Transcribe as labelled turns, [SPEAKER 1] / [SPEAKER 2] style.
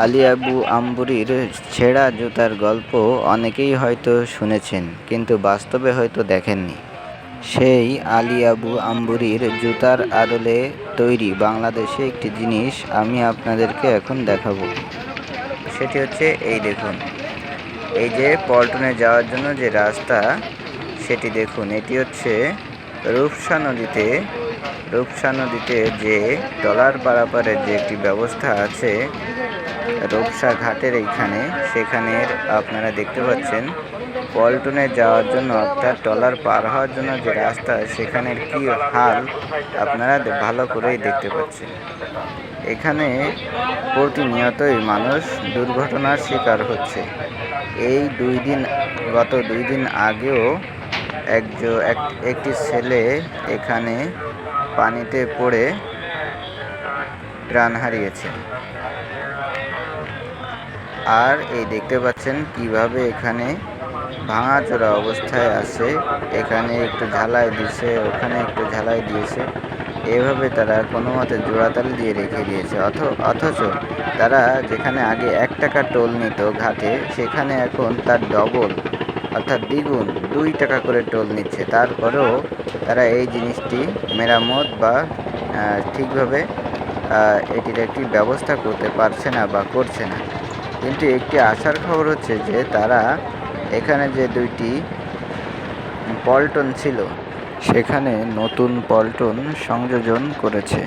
[SPEAKER 1] আলী আবু আম্বুরির ছেঁড়া জুতার গল্প অনেকেই হয়তো শুনেছেন, কিন্তু বাস্তবে হয়তো দেখেননি। সেই আলী আবু আম্বুরির জুতার আদলে তৈরি বাংলাদেশে একটি জিনিস আমি আপনাদেরকে এখন দেখাবো। সেটি হচ্ছে এই দেখুন। এই যে পল্টনে যাওয়ার জন্য যে রাস্তা, সেটি দেখুন। এটি হচ্ছে রূপসা নদীতে রূপসা নদীতে যে টলার পারাপারের যে একটি ব্যবস্থা আছে রূপসা ঘাটের এইখানে। সেখানের আপনারা দেখতে পাচ্ছেন, পল্টনে যাওয়ার জন্য অর্থাৎ টলার পার হওয়ার জন্য যে রাস্তা, সেখানের কি হাল আপনারা ভালো করেই দেখতে পাচ্ছেন। এখানে প্রতিনিয়তই মানুষ দুর্ঘটনার শিকার হচ্ছে। এই দুই দিন, গত দুই দিন আগেও একজন এক- একটি ছেলে এখানে পানিতে পড়ে প্রাণ হারিয়েছে। আর এই দেখতে পাচ্ছেন কীভাবে এখানে ভাঙাচোরা অবস্থায় আছে। এখানে একটু ঝালাই দিয়েছে, ওখানে একটু ঝালাই দিয়েছে। এভাবে তারা কোনো মতে জোড়াতালি দিয়ে রেখে দিয়েছে। অথ, অথচ তারা যেখানে আগে এক টাকা টোল নিত ঘাটে, সেখানে এখন তার ডবল, অর্থাৎ দ্বিগুণ, দুই টাকা করে টোল নিচ্ছে। তারপরেও তারা এই জিনিসটি মেরামত বা ঠিকভাবে এটির একটি ব্যবস্থা করতে পারছে না বা করছে না। কিন্তু একটি আশার খবর হচ্ছে যে তারা এখানে যে দুইটি পল্টন ছিল, সেখানে নতুন পল্টন সংযোজন করেছে।